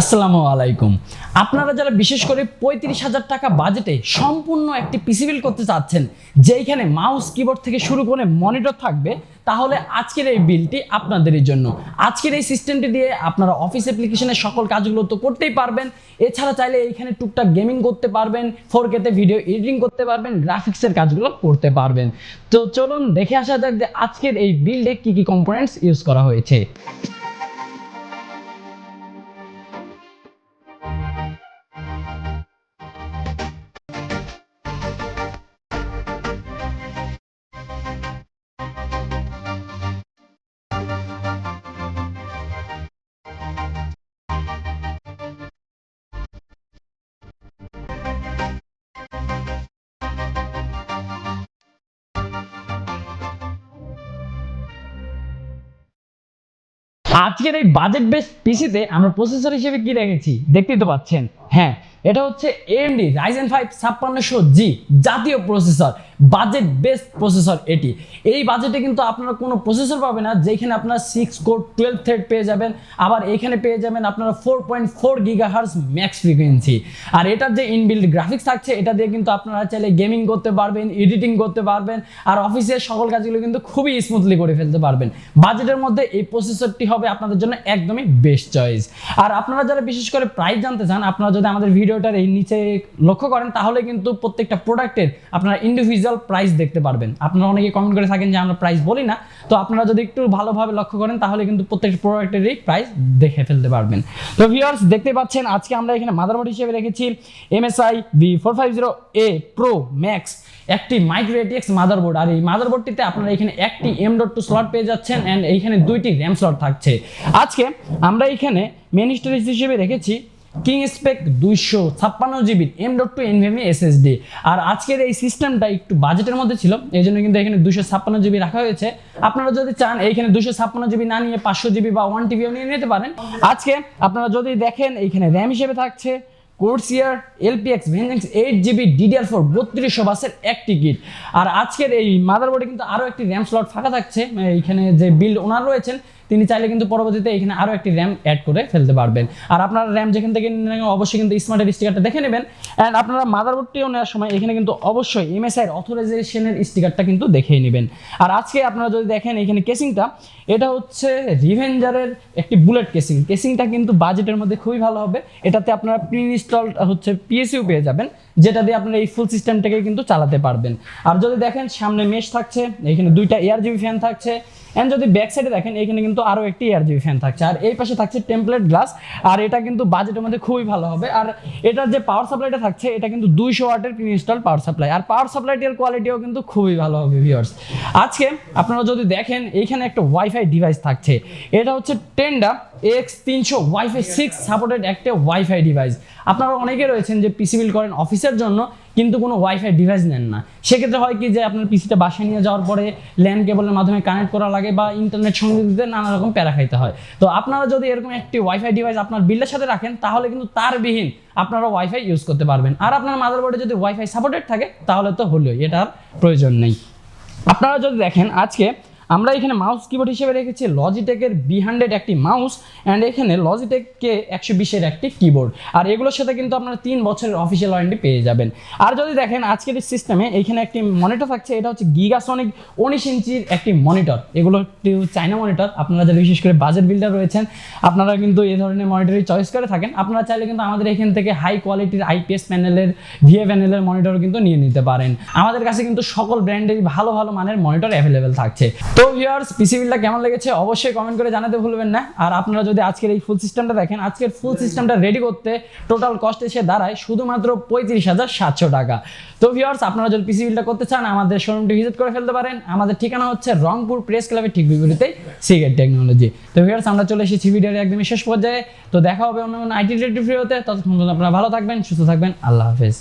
আসসালামু আলাইকুম। আপনারা যারা বিশেষ করে পঁয়ত্রিশ হাজার টাকা বাজেটে সম্পূর্ণ একটি পিসি বিল করতে চাচ্ছেন, যেইখানে মাউস, কিবোর্ড থেকে শুরু করে মনিটর থাকবে, তাহলে আজকের এই বিলটি আপনাদেরই জন্য। আজকের এই সিস্টেমটি দিয়ে আপনারা অফিস অ্যাপ্লিকেশনের সকল কাজগুলো তো করতেই পারবেন। এছাড়া চাইলে এইখানে টুকটাক গেমিং করতে পারবেন ফোর কেতে ভিডিও এডিটিং করতে পারবেন গ্রাফিক্সের কাজগুলো করতে পারবেন। তো চলুন দেখে আসা যাক যে আজকের এই বিল্ডে কী কী কম্পোনেন্টস ইউজ করা হয়েছে। আজকের এই বাজেট বেস পিসিতে আমরা প্রসেসর হিসেবে কি রেখেছি? দেখতেই তো পাচ্ছেন। হ্যাঁ এটা হচ্ছে এএমডি রাইজেন ফাইভ ছাপ্পান্নশো জি জাতীয় প্রসেসর বাজেট বেস্ট প্রসেসর এটি। এই বাজেটে কিন্তু আপনারা কোনো প্রসেসর পাবেন না, যেখানে আপনারা সিক্স কোর টুয়েলভ থ্রেড পেয়ে যাবেন, আবার এখানে পেয়ে যাবেন আপনারা four point four giga hertz max frequency আর এটার যে ইনবিল্ড গ্রাফিক্স থাকছে, এটা দিয়ে কিন্তু আপনারা চাইলে গেমিং করতে পারবেন এডিটিং করতে পারবেন, আর অফিসের সকল কাজগুলো কিন্তু খুবই স্মুথলি করে ফেলতে পারবেন। বাজেটের মধ্যে এই প্রসেসরটি হবে আপনাদের জন্য একদমই বেস্ট চয়েস আর আপনারা যারা বিশেষ করে প্রাইস জানতে চান, আপনারা যদি আমাদের ভিডিওটার এই নিচে লক্ষ্য করেন, তাহলে কিন্তু প্রত্যেকটা প্রোডাক্টের আপনারা ইন্ডিভিজুয়াল প্রাইস দেখতে পারবেন। আপনারা অনেকে কমেন্ট করে থাকেন যে আমরা প্রাইস বলি না। তো আপনারা যদি একটু ভালোভাবে লক্ষ্য করেন, তাহলে কিন্তু প্রত্যেকটা প্রোডাক্টেরই প্রাইস দেখে ফেলতে পারবেন। তো ভিউয়ার্স দেখতে পাচ্ছেন, আজকে আমরা এখানে মাদারবোর্ড হিসেবে রেখেছি MSI V four five zero A pro max একটি মাইক্রো এটিএক্স মাদারবোর্ড আর এই মাদারবোর্ডটিতে আপনারা এখানে একটি এম ডট টু স্লট পেয়ে যাচ্ছেন অ্যান্ড এইখানে দুইটি র্যাম স্লট থাকছে। আজকে আমরা এখানে মেন স্টোরেজ হিসেবে রেখেছি কিং স্পেক দুইশো ছাপ্পান্ন GB M dot two NVMe SSD আর আজকের এই সিস্টেমটা একটু বাজেটের মধ্যে ছিল এই জন্য কিন্তু এখানে দুশো ছাপ্পান্ন জিবি রাখা হয়েছে। আপনারা যদি চান, এইখানে দুশো ছাপ্পান্ন জিবি না নিয়ে পাঁচশো জিবি বা ওয়ান টিবিও নিয়ে নিতে পারেন। আজকে আপনারা যদি দেখেন, এইখানে র্যাম হিসেবে থাকছে Corsair LPX vengeance eight GB DDR four বত্রিশশো বাসের একটি কিট আর আজকের এই মাদারবোর্ডে কিন্তু আরও একটি র্যাম স্লট ফাঁকা থাকছে। এইখানে যে বিল্ড ওনার রয়েছেন তিনি চাইলে কিন্তু পরবর্তীতে এখানে আরও একটি র্যাম অ্যাড করে ফেলতে পারবেন। আর আপনারা র্যাম যেখান থেকে নেন, অবশ্যই কিন্তু স্মার্টের স্টিকারটা দেখে নেবেন। অ্যান্ড আপনারা মাদারবোর্ডটিও নেওয়ার সময় এখানে কিন্তু অবশ্যই এমএসআই এর অথরাইজেশনের স্টিকারটা কিন্তু দেখেই নেবেন। আর আজকে আপনারা যদি দেখেন এখানে কেসিংটা এটা হচ্ছে রিভেঞ্জারের একটি বুলেট কেসিং কেসিংটা কিন্তু বাজেটের মধ্যে খুবই ভালো হবে। এটাতে আপনারা প্রি ইনস্টল হচ্ছে পিএসইউ পেয়ে যাবেন। যেটা দিয়ে আপনারা এই ফুল সিস্টেমটাকে কিন্তু চালাতে পারবেন। আর যদি দেখেন, সামনে মেশ থাকছে, এখানে দুইটা এয়ার জিবি ফ্যান থাকছে অ্যান্ড যদি ব্যাক সাইডে দেখেন, এখানে কিন্তু আরও একটি এয়ার জিবি ফ্যান থাকছে। আর এই পাশে থাকছে টেমপ্লেট গ্লাস আর এটা কিন্তু বাজেটের মধ্যে খুবই ভালো হবে। আর এটার যে পাওয়ার সাপ্লাইটা থাকছে, এটা কিন্তু দুইশো ওয়াটের প্রি ইনস্টল পাওয়ার সাপ্লাই আর পাওয়ার সাপ্লাইটির কোয়ালিটিও কিন্তু খুবই ভালো হবে ভিউয়ার্স আজকে আপনারা যদি দেখেন, এখানে একটা ওয়াইফাই ডিভাইস থাকছে। এটা হচ্ছে টেন্ডা এক্স তিনশো ওয়াইফাই সিক্স সাপোর্টেড একটা ওয়াইফাই ডিভাইস আপনারা অনেকে রয়েছেন যে পিসি বিল করেন অফিসের জন্য? কিন্তু কোনো ওয়াইফাই ডিভাইস নেন না। সেক্ষেত্রে হয় কি যে আপনার পিসিটা বাসায় নিয়ে যাওয়ার পরে ল্যান্ড কেবলের মাধ্যমে কানেক্ট করা লাগে বা ইন্টারনেট সংযোগ দিতে নানা রকম প্যারা খাইতে হয়। তো আপনারা যদি এরকম একটি ওয়াইফাই ডিভাইস আপনার বিলের সাথে রাখেন, তাহলে কিন্তু তার বিহীন আপনারা ওয়াইফাই ইউজ করতে পারবেন। আর আপনার মাদারবোর্ডে যদি ওয়াইফাই সাপোর্টেড থাকে, তাহলে তো হলোই, এটার প্রয়োজন নেই। আপনারা যদি দেখেন, আজকে আমরা এখানে মাউস কিবোর্ড হিসেবে রেখেছি লজিটেকের বি হান্ড্রেড একটি মাউস অ্যান্ড এখানে লজিটেককে একশো বিশের একটি কিবোর্ড আর এগুলোর সাথে কিন্তু আপনারা তিন বছরের অফিসিয়াল ওয়ারেন্টি পেয়ে যাবেন। আর যদি দেখেন আজকের এই সিস্টেমে এখানে একটি মনিটর থাকছে, এটা হচ্ছে গিগাসনিক উনিশ ইঞ্চির একটি মনিটর এগুলো একটি চাইনা মনিটর আপনারা যারা বিশেষ করে বাজেট বিল্ডার রয়েছেন, আপনারা কিন্তু এই ধরনের মনিটরই চয়েস করে থাকেন। আপনারা চাইলে কিন্তু আমাদের এখান থেকে হাই কোয়ালিটির আইপিএস প্যানেলের ভিএ প্যানেলের মনিটর কিন্তু নিয়ে নিতে পারেন। আমাদের কাছে কিন্তু সকল ব্র্যান্ডেরই ভালো ভালো মানের মনিটর অ্যাভেলেবেল থাকছে। তো ভিউয়ার্স পিসি বিলটা কেমন লেগেছে অবশ্যই কমেন্ট করে জানাতে ভুলবেন না। আর আপনারা যদি আজকের এই ফুল সিস্টেমটা দেখেন আজকের ফুল সিস্টেমটা রেডি করতে টোটাল কস্ট এসে দাঁড়ায় শুধুমাত্র পঁয়ত্রিশ হাজার সাতশো টাকা। তো ভিউয়ার্স আপনারা যদি পিসি বিলটা করতে চান আমাদের শোরুমটি ভিজিট করে ফেলতে পারেন। আমাদের ঠিকানা হচ্ছে রংপুর প্রেস ক্লাবের ঠিক বিপরীতেই সিগেট টেকনোলজি তো ভিউয়ার্স আমরা চলে এসেছি ভিডিওর একদমই শেষ পর্যায়ে। তো দেখা হবে অন্য অন্য আইটি রিলেটিভ ভিডিওতে ততক্ষণ আপনারা ভালো থাকবেন সুস্থ থাকবেন। আল্লাহ হাফেজ।